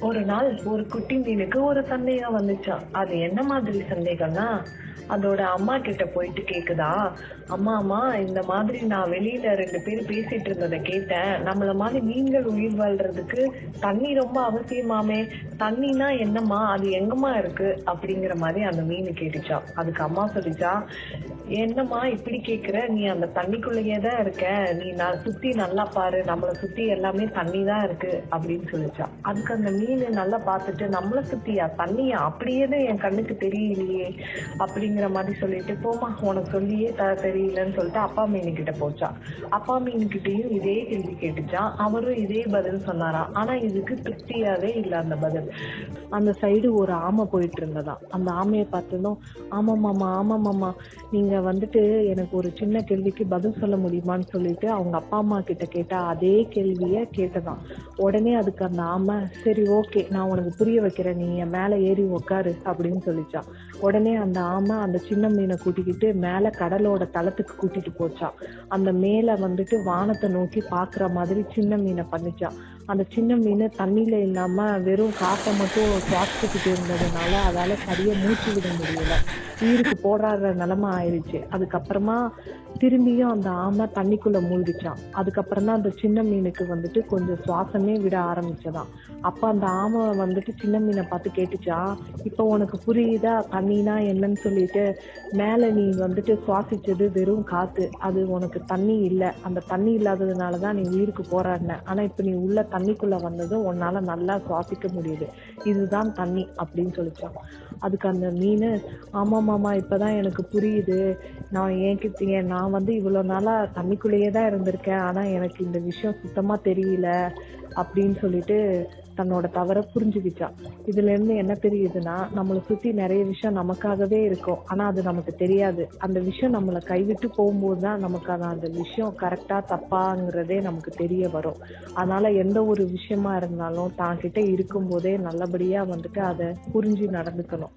ஒரு நாள் ஒரு குட்டி மீனுக்கு ஒரு சந்தேகம் வந்துச்சா? அது என்ன மாதிரி சந்தேகம்னா அதோட அம்மா கிட்ட போயிட்டு கேக்குதா? அம்மா அம்மா இந்த மாதிரி நான் வெளியில ரெண்டு பேர் பேசிட்டு இருந்ததை கேட்டேன். நம்மள மாதிரி மீன்கள் உயிர் வாழ்றதுக்கு தண்ணி ரொம்ப அவசியமாமே. தண்ணினா என்னம்மா? அது எங்கம்மா இருக்கு? அப்படிங்கிற மாதிரி அந்த மீன் கேட்டுச்சா. அதுக்கு அம்மா சொல்லிச்சா என்னம்மா இப்படி கேக்குற? நீ அந்த தண்ணிக்குள்ளேயே தான் இருக்க. நீ நான் சுத்தி நல்லா பாரு. நம்மள சுத்தி எல்லாமே தண்ணி தான் இருக்கு. அப்படின்னு சொல்லிச்சா. அதுக்கு அந்த மீன் நல்லா பார்த்துட்டு நம்மள சுத்தியா தண்ணியா அப்படியே என் கண்ணுக்கு தெரியலையே அப்படிங்கிற மாதிரி சொல்லிட்டு போமா உனக்கு சொல்லியே த தெரியலன்னு சொல்லிட்டு அப்பா மீன் கிட்ட போச்சா. அப்பா மீன் கிட்டயும் இதே கேள்வி கேட்டுச்சான் அவரும் இதே பதில் சொன்னாராம். ஆனா இதுக்கு திருப்தியாவே இல்ல அந்த பதில். அந்த சைடு ஒரு ஆமை போயிட்டு இருந்ததாம் அந்த ஆமையை பார்த்ததும் ஆமா மாமா ஆமா மாமா நீங்க வந்துட்டு எனக்கு ஒரு சின்ன கேள்விக்கு பதில் சொல்ல முடியுமான்னு சொல்லிட்டு அவங்க அப்பா அம்மா கிட்ட கேட்டா அதே கேள்விய கேட்டதான் உடனே அதுக்கு அந்த ஆமை சரி ஓகே நான் உனக்கு புரிய வைக்கிறேன் நீ என் மேலே ஏறி உக்காரு அப்படின்னு சொல்லிச்சான். உடனே அந்த ஆமை அந்த சின்ன மீனை கூட்டிக்கிட்டு மேலே கடலோட தளத்துக்கு கூட்டிட்டு போச்சான். அந்த மேலே வந்துட்டு வானத்தை நோக்கி பார்க்குற மாதிரி சின்ன மீனை பண்ணிச்சான். அந்த சின்ன மீன் தண்ணியில் இல்லாமல் வெறும் காற்றை மட்டும் சுவாசிச்சுக்கிட்டு இருந்ததுனால அதால் சரியாக மூச்சு விட முடியல. உயிருக்கு போராடுற நிலமை ஆயிடுச்சு. அதுக்கப்புறமா திரும்பியும் அந்த ஆமை தண்ணிக்குள்ள மூழ்கிச்சான் அதுக்கப்புறம் தான் அந்த சின்ன மீனுக்கு வந்துட்டு கொஞ்சம் சுவாசமே விட ஆரம்பிச்சதான். அப்ப அந்த ஆமை வந்துட்டு சின்ன மீனை பார்த்து கேட்டுச்சா இப்போ உனக்கு புரியுதா? தண்ணினா என்னன்னு சொல்லிட்டு மேல நீ வந்துட்டு சுவாசிச்சது வெறும் காத்து. அது உனக்கு தண்ணி இல்லை. அந்த தண்ணி இல்லாததுனால தான் நீ உயிருக்கு போராடின. ஆனா இப்போ நீ உள்ள தண்ணிக்குள்ள வந்ததும் உன்னால நல்லா சுவாசிக்க முடியுது. இதுதான் தண்ணி அப்படின்னு சொல்லிச்சான். அதுக்கு அந்த மீன் ஆமா மாமா இப்பதான் எனக்கு புரியுது. நான் என்கிட்ட நான் நான் வந்து இவ்வளோ நாளாக தண்ணிக்குள்ளேயே தான் இருந்திருக்கேன். ஆனால் எனக்கு இந்த விஷயம் சுத்தமாக தெரியல அப்படின்னு சொல்லிட்டு தன்னோட தவற புரிஞ்சுக்கிச்சான் இதுல இருந்து என்ன தெரியுதுன்னா நம்மளை சுத்தி நிறைய விஷயம் நமக்காகவே இருக்கும். ஆனா அது நமக்கு தெரியாது. அந்த விஷயம் நம்மளை கைவிட்டு போகும்போது தான் நமக்கு அது அந்த விஷயம் கரெக்டா தப்பாங்கிறதே நமக்கு தெரிய வரும். அதனால எந்த ஒரு விஷயமா இருந்தாலும் தான் கிட்ட இருக்கும்போதே நல்லபடியா வந்துட்டு அதை புரிஞ்சு நடந்துக்கணும்.